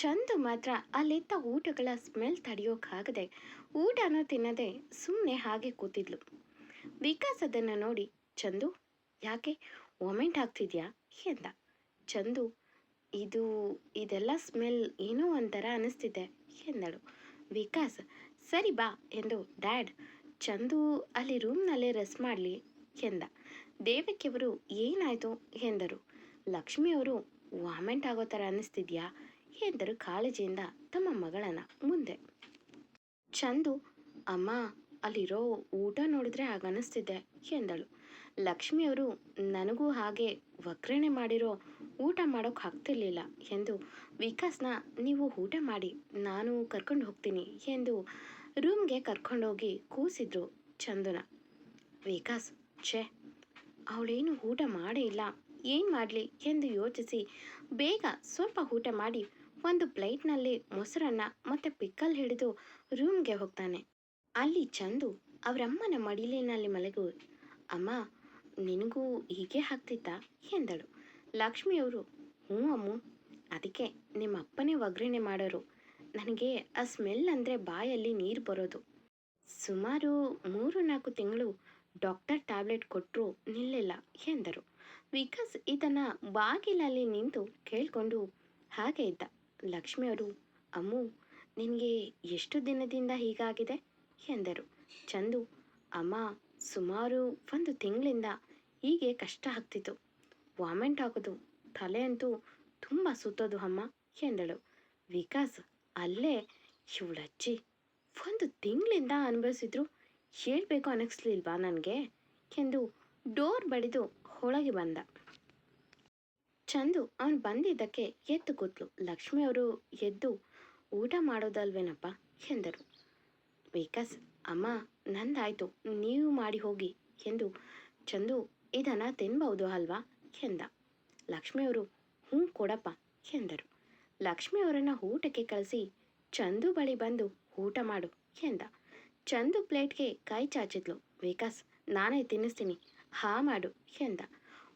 ಚಂದು ಮಾತ್ರ ಅಲ್ಲಿದ್ದ ಊಟಗಳ ಸ್ಮೆಲ್ ತಡೆಯೋಕ್ಕಾಗದೆ ಊಟನ ತಿನ್ನದೆ ಸುಮ್ಮನೆ ಹಾಗೆ ಕೂತಿದ್ಲು. ವಿಕಾಸ್ ಅದನ್ನು ನೋಡಿ, ಚಂದು, ಯಾಕೆ ವಾಮೆಂಟ್ ಆಗ್ತಿದ್ಯಾ? ಎಂದ. ಚಂದು, ಇದು, ಇದೆಲ್ಲ ಸ್ಮೆಲ್ ಏನೋ ಒಂಥರ ಅನಿಸ್ತಿದೆ, ಎಂದಳು. ವಿಕಾಸ್, ಸರಿ ಬಾ, ಎಂದು ಡ್ಯಾಡ್, ಚಂದು ಅಲ್ಲಿ ರೂಮ್ನಲ್ಲೇ ರೆಸ್ಟ್ ಮಾಡಲಿ, ಎಂದ. ದೇವಕಿಯವರು ಏನಾಯಿತು? ಎಂದರು. ಲಕ್ಷ್ಮಿಯವರು ವಾಮೆಂಟ್ ಆಗೋ ಥರ ಅನ್ನಿಸ್ತಿದ್ಯಾ ಎಂದರು ಕಾಳಜಿಯಿಂದ ತಮ್ಮ ಮಗಳನ್ನ ಮುಂದೆ. ಚಂದು, ಅಮ್ಮ, ಅಲ್ಲಿರೋ ಊಟ ನೋಡಿದ್ರೆ ಹಾಗನ್ನಿಸ್ತಿದೆ ಎಂದಳು. ಲಕ್ಷ್ಮಿಯವರು ನನಗೂ ಹಾಗೆ ಒಗ್ಗರಣೆ ಮಾಡಿರೋ ಊಟ ಮಾಡೋಕೆ ಆಗ್ತಿರ್ಲಿಲ್ಲ ಎಂದು, ವಿಕಾಸ್ನ ನೀವು ಊಟ ಮಾಡಿ, ನಾನು ಕರ್ಕೊಂಡು ಹೋಗ್ತೀನಿ ಎಂದು ರೂಮ್ಗೆ ಕರ್ಕೊಂಡೋಗಿ ಕೂಸಿದ್ರು ಚಂದುನ. ವಿಕಾಸ್, ಛೇ, ಅವಳೇನು ಊಟ ಮಾಡೇ ಇಲ್ಲ, ಏನು ಮಾಡಲಿ? ಎಂದು ಯೋಚಿಸಿ, ಬೇಗ ಸ್ವಲ್ಪ ಊಟ ಮಾಡಿ ಒಂದು ಪ್ಲೇಟ್ನಲ್ಲಿ ಮೊಸರನ್ನ ಮತ್ತೆ ಪಿಕ್ಕಲ್ ಹಿಡಿದು ರೂಮ್ಗೆ ಹೋಗ್ತಾನೆ. ಅಲ್ಲಿ ಚಂದು ಅವರಮ್ಮನ ಮಡಿಲಿನಲ್ಲಿ ಮಲಗು, ಅಮ್ಮ, ನಿನಗೂ ಹೀಗೆ ಹಾಕ್ತಿದ್ದ ಎಂದಳು. ಲಕ್ಷ್ಮಿಯವರು ಹ್ಞೂ ಅಮ್ಮು, ಅದಕ್ಕೆ ನಿಮ್ಮ ಅಪ್ಪನೇ ಒಗ್ಗರಣೆ ಮಾಡೋರು. ನನಗೆ ಆ ಸ್ಮೆಲ್ ಅಂದರೆ ಬಾಯಲ್ಲಿ ನೀರು ಬರೋದು. ಸುಮಾರು ಮೂರು ನಾಲ್ಕು ತಿಂಗಳು ಡಾಕ್ಟರ್ ಟ್ಯಾಬ್ಲೆಟ್ ಕೊಟ್ಟರು ನಿಲ್ಲಿಲ್ಲ, ಎಂದರು. ವಿಕಾಸ್ ಇದನ್ನು ಬಾಗಿಲಲ್ಲಿ ನಿಂತು ಕೇಳಿಕೊಂಡು ಹಾಗೆ ಇದ್ದ. ಲಕ್ಷ್ಮಿಯವರು ಅಮ್ಮು, ನಿನಗೆ ಎಷ್ಟು ದಿನದಿಂದ ಹೀಗಾಗಿದೆ? ಎಂದರು. ಚಂದು, ಅಮ್ಮ, ಸುಮಾರು ಒಂದು ತಿಂಗಳಿಂದ ಹೀಗೆ ಕಷ್ಟ ಆಗ್ತಿತ್ತು. ವಾಮೆಂಟ್ ಆಗೋದು, ತಲೆ ಅಂತೂ ತುಂಬ ಸುತ್ತೋದು ಅಮ್ಮ, ಎಂದಳು. ವಿಕಾಸ್, ಅಲ್ಲೇ ಇವಳಜ್ಜಿ ಒಂದು ತಿಂಗಳಿಂದ ಅನುಭವಿಸಿದ್ರು, ಹೇಳಬೇಕು ಅನ್ನಿಸ್ಲಿಲ್ವಾ ನನಗೆ? ಎಂದು ಡೋರ್ ಬಡಿದು ಒಳಗೆ ಬಂದ. ಚಂದು ಅವನು ಬಂದಿದ್ದಕ್ಕೆ ಎದ್ದು ಕೂತ್ಲು. ಲಕ್ಷ್ಮಿಯವರು ಎದ್ದು ಊಟ ಮಾಡೋದಲ್ವೇನಪ್ಪ ಎಂದರು. ವಿಕಾಸ್, ಅಮ್ಮ, ನಂದಾಯ್ತು, ನೀವು ಮಾಡಿ ಹೋಗಿ ಎಂದು ಚಂದು ಇದನ್ನು ತಿನ್ಬಹುದು ಅಲ್ವಾ ಎಂದ. ಲಕ್ಷ್ಮಿಯವರು ಹ್ಞೂ ಕೊಡಪ್ಪ ಎಂದರು. ಲಕ್ಷ್ಮಿಯವರನ್ನು ಊಟಕ್ಕೆ ಕಳಿಸಿ ಚಂದು ಬಳಿ ಬಂದು ಊಟ ಮಾಡು ಎಂದ. ಚಂದು ಪ್ಲೇಟ್ಗೆ ಕೈ ಚಾಚಿದ್ಲು. ವಿಕಾಸ್, ನಾನೇ ತಿನ್ನಿಸ್ತೀನಿ, ಹಾ ಮಾಡು ಎಂದ.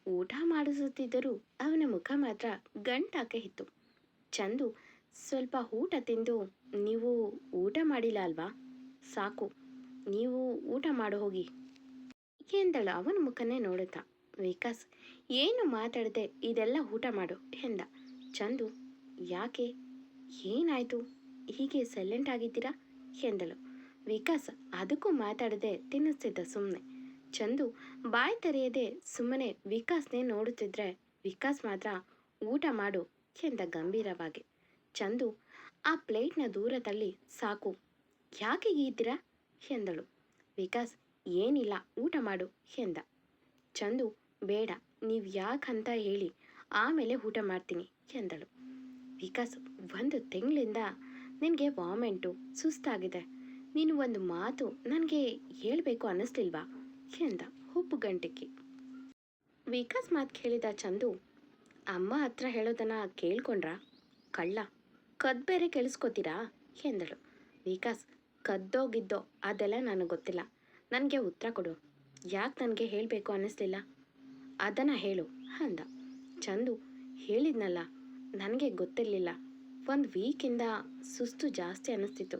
ಊಟ ಮಾಡಿಸುತ್ತಿದ್ದರೂ ಅವನ ಮುಖ ಮಾತ್ರ ಗಂಟಾಕೆ ಇತ್ತು. ಚಂದು, ಸ್ವಲ್ಪ ಊಟ ತಿಂದು ನೀವು ಊಟ ಮಾಡಿಲ್ಲ ಅಲ್ವಾ? ಸಾಕು, ನೀವು ಊಟ ಮಾಡು ಹೋಗಿ. ಎಂದಳು ಅವನ ಮುಖನೇ ನೋಡುತ್ತಾ. ವಿಕಾಸ್, ಏನು ಮಾತಾಡದೆ ಇದೆಲ್ಲ ಊಟ ಮಾಡು ಎಂದ. ಚಂದು, ಯಾಕೆ? ಏನಾಯಿತು? ಹೀಗೆ ಸೈಲೆಂಟ್ ಆಗಿದ್ದೀರಾ? ಎಂದಳು. ವಿಕಾಸ್, ಅದಕ್ಕೂ ಮಾತಾಡದೆ ತಿನ್ನಿಸ್ತಿದ್ದ ಸುಮ್ಮನೆ ಚಂದು ಬಾಯಿ ತೆರೆಯದೆ ಸುಮ್ಮನೆ ವಿಕಾಸ್ನೇ ನೋಡುತ್ತಿದ್ರೆ ವಿಕಾಸ್ ಮಾತ್ರ ಊಟ ಮಾಡು ಎಂದ ಗಂಭೀರವಾಗಿ. ಚಂದು, ಆ ಪ್ಲೇಟ್ನ ದೂರ ತಳ್ಳಿ ಸಾಕು. ಯಾಕೆ ಇದ್ದೀರಾ ಎಂದಳು. ವಿಕಾಸ್, ಏನಿಲ್ಲ, ಊಟ ಮಾಡು ಎಂದ. ಚಂದು, ಬೇಡ, ನೀವು ಯಾಕಂತ ಹೇಳಿ ಆಮೇಲೆ ಊಟ ಮಾಡ್ತೀನಿ ಎಂದಳು. ವಿಕಾಸ್, ಒಂದು ತಿಂಗಳಿಂದ ನಿನಗೆ ವಾಮೆಂಟು, ಸುಸ್ತಾಗಿದೆ. ನೀನು ಒಂದು ಮಾತು ನನಗೆ ಹೇಳಬೇಕು ಅನ್ನಿಸ್ಲಿಲ್ವಾ? ಎಂದ ಹುಬ್ಬು ಗಂಟಿಕ್ಕಿ ವಿಕಾಸ್ ಮಾತು ಕೇಳಿದ ಚಂದು, ಅಮ್ಮ ಹತ್ರ ಹೇಳೋದನ್ನ ಕೇಳ್ಕೊಂಡ್ರ? ಕಳ್ಳ, ಕದ್ ಬೇರೆ ಕೇಳಿಸ್ಕೊತೀರಾ? ಎಂದಳು. ವಿಕಾಸ್, ಕದ್ದೋಗಿದ್ದೋ ಅದೆಲ್ಲ ನನಗೆ ಗೊತ್ತಿಲ್ಲ. ನನಗೆ ಉತ್ತರ ಕೊಡು. ಯಾಕೆ ನನಗೆ ಹೇಳಬೇಕು ಅನ್ನಿಸ್ಲಿಲ್ಲ? ಅದನ್ನು ಹೇಳು, ಅಂದ. ಚಂದು, ಹೇಳಿದ್ನಲ್ಲ, ನನಗೆ ಗೊತ್ತಿರಲಿಲ್ಲ. ಒಂದು ವೀಕಿಂದ ಸುಸ್ತು ಜಾಸ್ತಿ ಅನ್ನಿಸ್ತಿತ್ತು.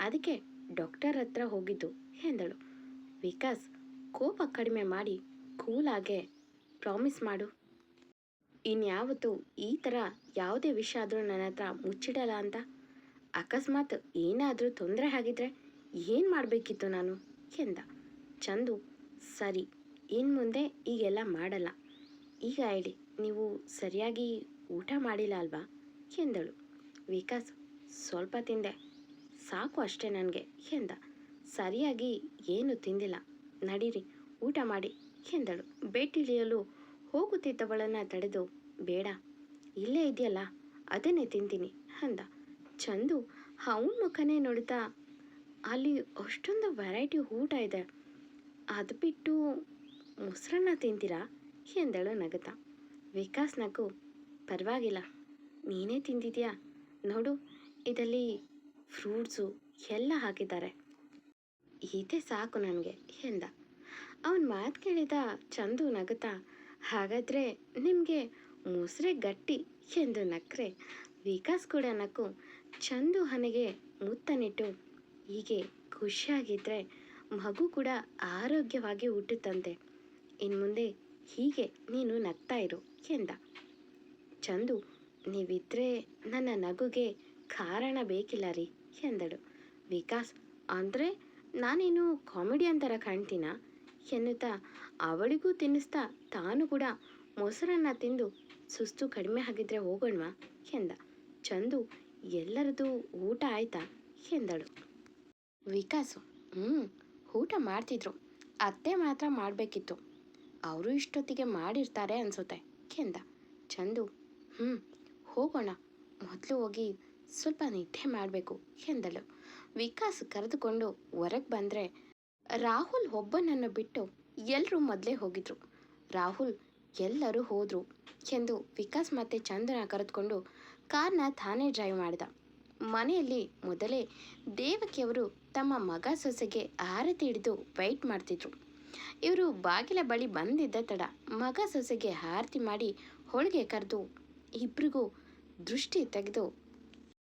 ಅದಕ್ಕೆ ಡಾಕ್ಟರ್ ಹತ್ರ ಹೋಗಿದ್ದು, ಎಂದಳು. ವಿಕಾಸ್ ಕೋಪ ಕಡಿಮೆ ಮಾಡಿ ಕೂಲಾಗೆ ಪ್ರಾಮಿಸ್ ಮಾಡು. ಇನ್ಯಾವತ್ತು ಈ ಥರ ಯಾವುದೇ ವಿಷಯ ಆದರೂ ನನ್ನ ಹತ್ರ ಮುಚ್ಚಿಡಲ್ಲ ಅಂತ. ಅಕಸ್ಮಾತ್ ಏನಾದರೂ ತೊಂದರೆ ಆಗಿದ್ರೆ ಏನು ಮಾಡಬೇಕಿತ್ತು ನಾನು? ಎಂದ. ಚಂದು, ಸರಿ. ಇನ್ನು ಮುಂದೆ ಈಗೆಲ್ಲ ಮಾಡಲ್ಲ. ಈಗ ಹೇಳಿ, ನೀವು ಸರಿಯಾಗಿ ಊಟ ಮಾಡಿಲ್ಲ ಅಲ್ವಾ? ಎಂದಳು. ವಿಕಾಸ್, ಸ್ವಲ್ಪ ತಿಂದೆ. ಸಾಕು ಅಷ್ಟೇ ನನಗೆ, ಎಂದ. ಸರಿಯಾಗಿ ಏನು ತಿಂದಿಲ್ಲ. ನಡೀರಿ, ಊಟ ಮಾಡಿ ಎಂದಳು. ಬೇಟಿಳಿಯಲು ಹೋಗುತ್ತಿದ್ದವಳನ್ನು ತಡೆದು, ಬೇಡ, ಇಲ್ಲೇ ಇದೆಯಲ್ಲ, ಅದನ್ನೇ ತಿಂತೀನಿ ಅಂದ. ಚಂದು ಅವನ ಮುಖನೇ ನೋಡ್ತಾ ಅಲ್ಲಿ ಅಷ್ಟೊಂದು ವೆರೈಟಿ ಊಟ ಇದೆ. ಅದು ಬಿಟ್ಟು ಮೊಸರನ್ನ ತಿಂತೀರಾ ಎಂದಳು ನಗತ ವಿಕಾಸ್ ನಗು, ಪರವಾಗಿಲ್ಲ, ನೀನೇ ತಿಂದಿದ್ಯಾ? ನೋಡು, ಇದರಲ್ಲಿ ಫ್ರೂಟ್ಸು ಎಲ್ಲ ಹಾಕಿದ್ದಾರೆ. ಇದೇ ಸಾಕು ನನಗೆ, ಎಂದ. ಅವನ ಮಾತು ಕೇಳಿದ ಚಂದು ನಗುತ್ತಾ, ಹಾಗಾದರೆ ನಿಮಗೆ ಮೊಸರೆ ಗಟ್ಟಿ ಎಂದು ನಕ್ರೆ. ವಿಕಾಸ್ ಕೂಡ ನಕ್ಕು. ಚಂದು ಹನೆಗೆ ಮುತ್ತನಿಟ್ಟು, ಹೀಗೆ ಖುಷಿಯಾಗಿದ್ದರೆ ಮಗು ಕೂಡ ಆರೋಗ್ಯವಾಗಿ ಹುಟ್ಟುತ್ತಂತೆ. ಇನ್ನು ಮುಂದೆ ಹೀಗೆ ನೀನು ನಗ್ತಾ ಇರು, ಎಂದ. ಚಂದು, ನೀವಿದ್ರೆ ನನ್ನ ನಗುಗೆ ಕಾರಣ ಬೇಕಿಲ್ಲ ರೀ, ಎಂದಳು. ವಿಕಾಸ್, ಅಂದರೆ ನಾನೇನು ಕಾಮಿಡಿಯನ್ ಥರ ಕಾಣ್ತೀನ? ಎನ್ನುತ್ತಾ ಅವಳಿಗೂ ತಿನ್ನಿಸ್ತಾ ತಾನು ಕೂಡ ಮೊಸರನ್ನ ತಿಂದು ಸುಸ್ತು ಕಡಿಮೆ ಆಗಿದ್ರೆ ಹೋಗೋಣವಾ? ಎಂದ. ಚಂದು ಎಲ್ಲರದು ಊಟ ಆಯ್ತಾ? ಎಂದಳು. ವಿಕಾಸು ಹ್ಞೂ ಊಟ ಮಾಡ್ತಿದ್ರು. ಅತ್ತೆ ಮಾತ್ರ ಮಾಡಬೇಕಿತ್ತು. ಅವರು ಇಷ್ಟೊತ್ತಿಗೆ ಮಾಡಿರ್ತಾರೆ ಅನ್ಸುತ್ತೆ, ಎಂದ. ಚಂದು ಹ್ಞೂ ಹೋಗೋಣ. ಮೊದಲು ಹೋಗಿ ಸ್ವಲ್ಪ ನಿದ್ದೆ ಮಾಡಬೇಕು, ಎಂದಳು. ವಿಕಾಸ್ ಕರೆದುಕೊಂಡು ಹೊರಗೆ ಬಂದರೆ ರಾಹುಲ್ ಒಬ್ಬನನ್ನು ಬಿಟ್ಟು ಎಲ್ಲರೂ ಮೊದಲೇ ಹೋಗಿದ್ರು. ರಾಹುಲ್ ಎಲ್ಲರೂ ಹೋದರು ಎಂದು ವಿಕಾಸ್ ಮತ್ತೆ ಚಂದನ ಕರೆದುಕೊಂಡು ಕಾರ್ನ ತಾನೇ ಡ್ರೈವ್ ಮಾಡಿದ. ಮನೆಯಲ್ಲಿ ಮೊದಲೇ ದೇವಕಿಯವರು ತಮ್ಮ ಮಗ ಸೊಸೆಗೆ ಆರತಿ ಹಿಡಿದು ವೆಯ್ಟ್ ಮಾಡ್ತಿದ್ರು. ಇವರು ಬಾಗಿಲ ಬಳಿ ಬಂದಿದ್ದ ತಡ ಮಗ ಸೊಸೆಗೆ ಆರತಿ ಮಾಡಿ ಹೋಳಿಗೆ ಕರೆದು ಇಬ್ರಿಗೂ ದೃಷ್ಟಿ ತೆಗೆದು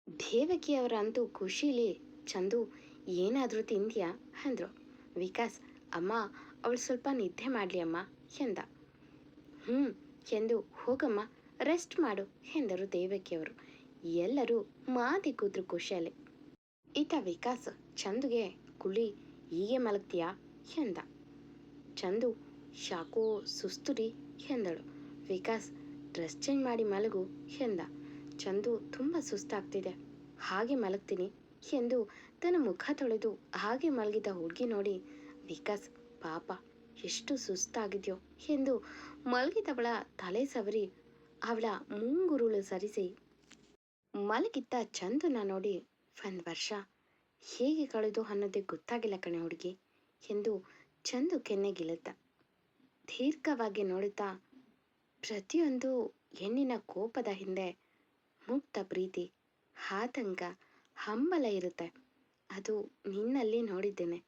ದೇವಕಿಯವರಂತೂ ಖುಷಿಲಿ ಚಂದು, ಏನಾದರೂ ತಿಂದ್ಯಾ? ಅಂದ್ರು. ವಿಕಾಸ್, ಅಮ್ಮ, ಅವಳು ಸ್ವಲ್ಪ ನಿದ್ದೆ ಮಾಡಲಿ ಅಮ್ಮ, ಎಂದ. ಹ್ಞೂ ಎಂದು, ಹೋಗಮ್ಮ, ರೆಸ್ಟ್ ಮಾಡು, ಎಂದರು ದೇವಕಿಯವರು. ಎಲ್ಲರೂ ಮಾತಿ ಕೂತ್ರು ಖುಷಿಯಲ್ಲಿ ಈತ ವಿಕಾಸ್, ಚಂದುಗೆ, ಕುಳಿ, ಹೀಗೆ ಮಲಗ್ತೀಯಾ? ಎಂದ. ಚಂದು, ಶಾಕೋ ಸುಸ್ತುರಿ ಎಂದಳು. ವಿಕಾಸ್, ಡ್ರೆಸ್ ಚೇಂಜ್ ಮಾಡಿ ಮಲಗು, ಎಂದ. ಚಂದು, ತುಂಬ ಸುಸ್ತಾಗ್ತಿದೆ. ಹಾಗೆ ಮಲಗ್ತೀನಿ. ಎಂದು ತನ್ನ ಮುಖ ತೊಳೆದು ಹಾಗೆ ಮಲಗಿದ ಹುಡುಗಿ ನೋಡಿ, ವಿಕಾಸ್, ಪಾಪ, ಎಷ್ಟು ಸುಸ್ತಾಗಿದೆಯೋ ಎಂದು ಮಲಗಿದವಳ ತಲೆ ಸವರಿ, ಅವಳ ಮುಂಗುರುಳು ಸರಿಸಿ. ಮಲಗಿದ್ದ ಚಂದನ ನೋಡಿ, ಒಂದು ವರ್ಷ, ಹೇಗೆ ಕಳೆದು ಅನ್ನೋದೇ ಗೊತ್ತಾಗಿಲ್ಲ ಕಣೆ ಹುಡುಗಿ ಎಂದು ಚಂದು ಕೆನ್ನೆಗಿಳುತ್ತ. ದೀರ್ಘವಾಗಿ ನೋಡುತ್ತಾ, ಪ್ರತಿಯೊಂದು ಹೆಣ್ಣಿನ ಕೋಪದ ಹಿಂದೆ ಮುಕ್ತ ಪ್ರೀತಿ, ಆತಂಕ ಹಂಬಲ ಇರುತ್ತೆ. ಅದು ನಿನ್ನಲ್ಲಿ ನೋಡಿದ್ದೇನೆ.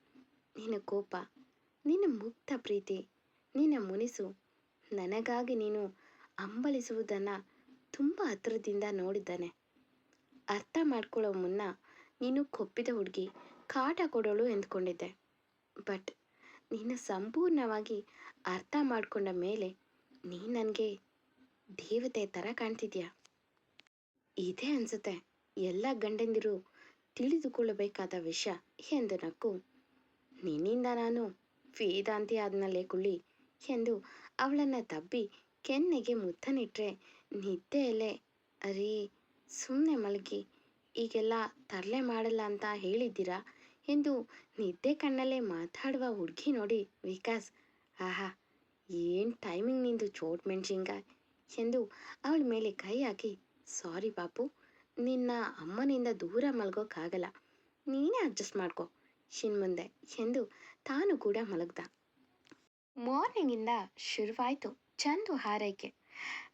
ನಿನ್ನ ಕೋಪ, ನಿನ್ನ ಮುಕ್ತ ಪ್ರೀತಿ, ನಿನ್ನ ಮುನಿಸು, ನನಗಾಗಿ ನೀನು ಹಂಬಲಿಸುವುದನ್ನು ತುಂಬ ಹತ್ತಿರದಿಂದ ನೋಡಿದ್ದಾನೆ. ಅರ್ಥ ಮಾಡ್ಕೊಳ್ಳೋ ಮುನ್ನ ನೀನು ಕೊಪ್ಪಿದ ಹುಡುಗಿ, ಕಾಟ ಕೊಡೋಳು ಎಂದ್ಕೊಂಡಿದ್ದೆ. ಬಟ್ ನೀನು ಸಂಪೂರ್ಣವಾಗಿ ಅರ್ಥ ಮಾಡಿಕೊಂಡ ಮೇಲೆ ನೀ ನನಗೆ ದೇವತೆ ಥರ ಕಾಣ್ತಿದ್ಯಾ? ಇದೇ ಅನ್ಸುತ್ತೆ. ಎಲ್ಲ ಗಂಡಂದಿರು ತಿಳಿದುಕೊಳ್ಳಬೇಕಾದ ವಿಷಯ ಎಂದು ನಕ್ಕು. ನಿನ್ನಿಂದ ನಾನು ವೇದಾಂತಿ ಆದ್ನಲ್ಲೇ ಕುಳಿ ಎಂದು ಅವಳನ್ನು ತಬ್ಬಿ ಕೆನ್ನೆಗೆ ಮುತ್ತನಿಟ್ರೆ ನಿದ್ದೆಯಲ್ಲೇ, ಅರೇ ಸುಮ್ಮನೆ ಮಲಗಿ, ಈಗೆಲ್ಲ ತರಲೆ ಮಾಡಲ್ಲ ಅಂತ ಹೇಳಿದ್ದೀರಾ ಎಂದು ನಿದ್ದೆ ಕಣ್ಣಲ್ಲೇ ಮಾತಾಡುವ ಹುಡುಗಿ ನೋಡಿ ವಿಕಾಸ್, ಆಹಾ, ಏನು ಟೈಮಿಂಗ್ ನಿಂದು ಚೋಟ್ ಮೆಣಸಿನ್ಕಾಯ್? ಎಂದು ಅವಳ ಮೇಲೆ ಕೈ ಹಾಕಿ ಸಾರಿ ಬಾಪು ನಿನ್ನ ಅಮ್ಮನಿಂದ ದೂರ ಮಲಗೋಕ್ಕಾಗಲ್ಲ ನೀನೇ ಅಡ್ಜಸ್ಟ್ ಮಾಡ್ಕೊ. ಮುಂದೆ ಎಂದು ತಾನು ಕೂಡ ಮಲಗ್ದ. ಮಾರ್ನಿಂಗಿಂದ ಶುರುವಾಯಿತು ಚಂದು ಹಾರೈಕೆ.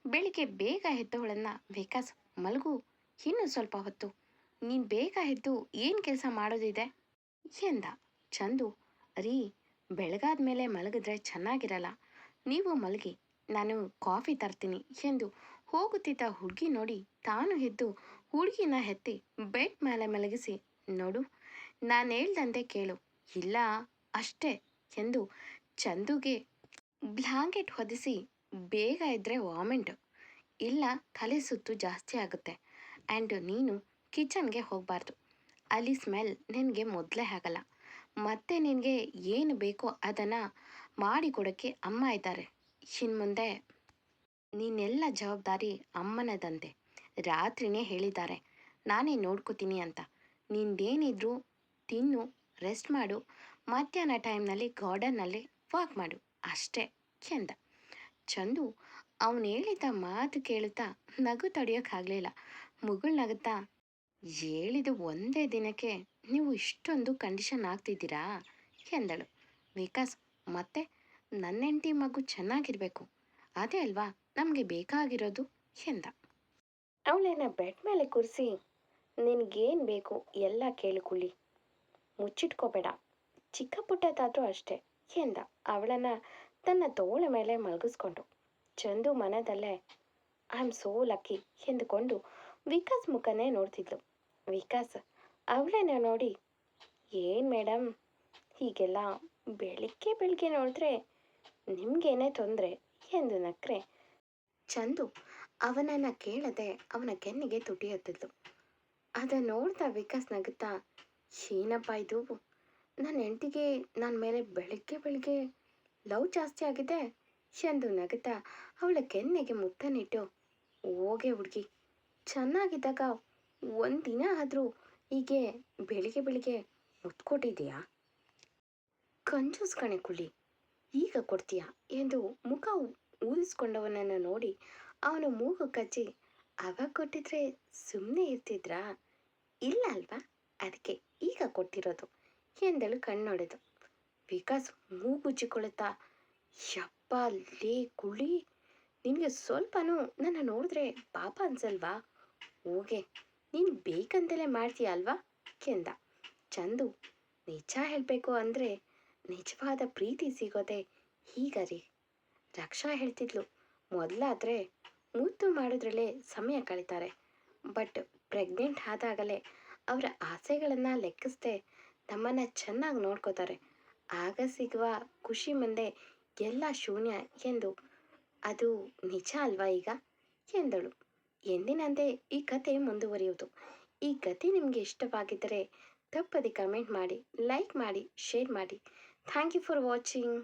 ಬೆಳಿಗ್ಗೆ ಬೇಗ ಹೆತ್ತವಳನ್ನ ವಿಕಾಸ್ ಮಲಗು. ಇನ್ನು ಸ್ವಲ್ಪ ಹೊತ್ತು. ನೀನು ಬೇಗ ಎದ್ದು ಏನು ಕೆಲಸ ಮಾಡೋದಿದೆ? ಎಂದ ಚಂದು. ರೀ ಬೆಳಗಾದ ಮೇಲೆ ಮಲಗಿದ್ರೆ ಚೆನ್ನಾಗಿರಲ್ಲ. ನೀವು ಮಲಗಿ. ನಾನು ಕಾಫಿ ತರ್ತೀನಿ ಎಂದು ಹೋಗುತ್ತಿದ್ದ ಹುಡುಗಿ ನೋಡಿ ತಾನು ಎದ್ದು ಹುಡುಗಿನ ಎತ್ತಿ ಬೆಡ್ ಮೇಲೆ ಮಲಗಿಸಿ, ನೋಡು, ನಾನು ಹೇಳ್ದಂತೆ ಕೇಳು. ಇಲ್ಲ, ಅಷ್ಟೇ, ಎಂದು ಚಂದುಗೆ ಬ್ಲಾಂಕೆಟ್ ಹೊದಿಸಿ ಬೇಗ ಇದ್ದರೆ ವಾಮೆಂಟು. ಇಲ್ಲ, ತಲೆ ಸುತ್ತು ಜಾಸ್ತಿ ಆಗುತ್ತೆ. ಆ್ಯಂಡ್ ನೀನು ಕಿಚನ್ಗೆ ಹೋಗಬಾರ್ದು. ಅಲ್ಲಿ ಸ್ಮೆಲ್ ನಿನಗೆ ಮೊದಲೇ ಆಗಲ್ಲ. ಮತ್ತೆ ನಿನಗೆ ಏನು ಬೇಕೋ ಅದನ್ನು ಮಾಡಿಕೊಡೋಕ್ಕೆ ಅಮ್ಮ ಇದ್ದಾರೆ. ಇನ್ನು ಮುಂದೆ ನೀನೆಲ್ಲ ಜವಾಬ್ದಾರಿ ಅಮ್ಮನದಂತೆ ರಾತ್ರಿನೇ ಹೇಳಿದ್ದಾರೆ. ನಾನೇ ನೋಡ್ಕೋತೀನಿ ಅಂತ. ನಿಂದೇನಿದ್ರು ತಿನ್ನು, ರೆಸ್ಟ್ ಮಾಡು. ಮಧ್ಯಾಹ್ನ ಟೈಮ್ನಲ್ಲಿ ಗಾರ್ಡನ್ನಲ್ಲಿ ವಾಕ್ ಮಾಡು. ಅಷ್ಟೇ ಎಂದ ಚಂದು, ಅವನು ಹೇಳಿದ ಮಾತು ಕೇಳುತ್ತಾ ನಗು ತಡೆಯೋಕ್ಕಾಗಲಿಲ್ಲ. ಮುಗುಳ್ನಗುತ್ತಾ ಹೇಳಿದ ಒಂದೇ ದಿನಕ್ಕೆ ನೀವು ಇಷ್ಟೊಂದು ಕಂಡೀಷನ್ ಆಗ್ತಿದ್ದೀರಾ? ಎಂದಳು. ವಿಕಾಸ್, ಮತ್ತೆ ನನ್ನ ಹೆಂಡತಿ ಮಗು ಚೆನ್ನಾಗಿರ್ಬೇಕು. ಅದೇ ಅಲ್ವಾ? ನಮಗೆ ಬೇಕಾಗಿರೋದು? ಎಂದ. ಅವಳನ್ನ ಬೆಡ್ ಮೇಲೆ ಕೂರಿಸಿ, ನಿನಗೇನು ಬೇಕು ಎಲ್ಲ ಕೇಳಿಕೊಳ್ಳಿ ಮುಚ್ಚಿಟ್ಕೋಬೇಡ. ಚಿಕ್ಕ ಪುಟ್ಟದಾದರೂ ಅಷ್ಟೇ, ಎಂದ. ಅವಳನ್ನು ತನ್ನ ತೋಳ ಮೇಲೆ ಮಲಗಿಸ್ಕೊಂಡು. ಚಂದು ಮನದಲ್ಲೇ ಐ ಆಮ್ ಸೋ ಲಕ್ಕಿ, ಎಂದುಕೊಂಡು ವಿಕಾಸ್ ಮುಖನೇ ನೋಡ್ತಿದ್ಲು. ವಿಕಾಸ್, ಅವಳನ್ನ ನೋಡಿ, ಏನು ಮೇಡಮ್ ಹೀಗೆಲ್ಲ ಬೆಳಿಗ್ಗೆ ಬೆಳಿಗ್ಗೆ ನೋಡಿದ್ರೆ ನಿಮಗೇನೇ ತೊಂದರೆ, ಎಂದು ನಕ್ರೆ. ಚಂದು ಅವನನ್ನು ಕೇಳದೆ ಅವನ ಕೆನ್ನಿಗೆ ತುಟಿ ಹತ್ತಿದ್ಲು ಅದನ್ನು ನೋಡ್ತಾ ವಿಕಾಸ್ ನಗುತ್ತಾ ಏನಪ್ಪ ಇದು ನನ್ನ ಹೆಂಡತಿಗೆ ನನ್ನ ಮೇಲೆ ಬೆಳಿಗ್ಗೆ ಬೆಳಿಗ್ಗೆ ಲವ್ ಜಾಸ್ತಿ ಆಗಿದೆ. ಎಂದು ನಗುತ್ತಾ, ಅವಳ ಕೆನ್ನೆಗೆ ಮುತ್ತನಿಟ್ಟು ಹೋಗೆ ಹುಡುಗಿ. ಚೆನ್ನಾಗಿದ್ದಾಗ ಒಂದಿನ ದಿನ ಆದರೂ ಹೀಗೆ ಬೆಳಿಗ್ಗೆ ಬೆಳಿಗ್ಗೆ ಮುತ್ಕೊಟ್ಟಿದೀಯಾ ಕಂಜೂಸ್ ಕಣೆ ಕುಳಿ ಈಗ ಕೊಡ್ತೀಯಾ? ಎಂದು ಮುಖ ಊದಿಸ್ಕೊಂಡವನನ್ನು ನೋಡಿ ಅವನು ಮೂಗು ಕಚ್ಚಿ ಅವಾಗ ಕೊಟ್ಟಿದ್ರೆ ಸುಮ್ಮನೆ ಇರ್ತಿದ್ರಾ? ಇಲ್ಲ ಅಲ್ವಾ? ಅದಕ್ಕೆ ಈಗ ಕೊಟ್ಟಿರೋದು ಎಂದಳು ಕಣ್ಣೊಡೆದು. ವಿಕಾಸ್ ಮೂಗುಜ್ಜಿಕೊಳ್ಳುತ್ತಾ ಯಪ್ಪ ಲೇ ಕುಳಿ, ನಿನಗೆ ಸ್ವಲ್ಪನೂ ನನ್ನ ನೋಡಿದ್ರೆ ಪಾಪ ಅನ್ಸಲ್ವಾ? ಹೋಗೆ, ನೀನು ಬೇಕಂತಲೇ ಮಾಡ್ತೀಯ ಅಲ್ವಾ? ಕೆಂದ ಚಂದು, ನಿಜ ಹೇಳಬೇಕು ಅಂದರೆ ನಿಜವಾದ ಪ್ರೀತಿ ಸಿಗೋದೆ ಹೀಗರಿ. ರಕ್ಷಾ ಹೇಳ್ತಿದ್ಲು, ಮೊದಲಾದರೆ ಮುದ್ದು ಮಾಡೋದ್ರಲ್ಲೇ ಸಮಯ ಕಳೀತಾರೆ. ಬಟ್ ಪ್ರೆಗ್ನೆಂಟ್ ಆದಾಗಲೇ ಅವರ ಆಸೆಗಳನ್ನು ಲೆಕ್ಕಿಸದೆ ತಮ್ಮನ್ನು ಚೆನ್ನಾಗಿ ನೋಡ್ಕೋತಾರೆ. ಆಗ ಸಿಗುವ ಖುಷಿ ಮುಂದೆ ಎಲ್ಲ ಶೂನ್ಯ ಎಂದು, ಅದು ನಿಜ ಅಲ್ವಾ ಈಗ? ಎಂದಳು. ಎಂದಿನಂತೆ ಈ ಕತೆ ಮುಂದುವರಿಯುವುದು. ಈ ಕತೆ ನಿಮಗೆ ಇಷ್ಟವಾಗಿದ್ದರೆ ತಪ್ಪದೆ ಕಮೆಂಟ್ ಮಾಡಿ, ಲೈಕ್ ಮಾಡಿ, ಶೇರ್ ಮಾಡಿ. Thank you for watching.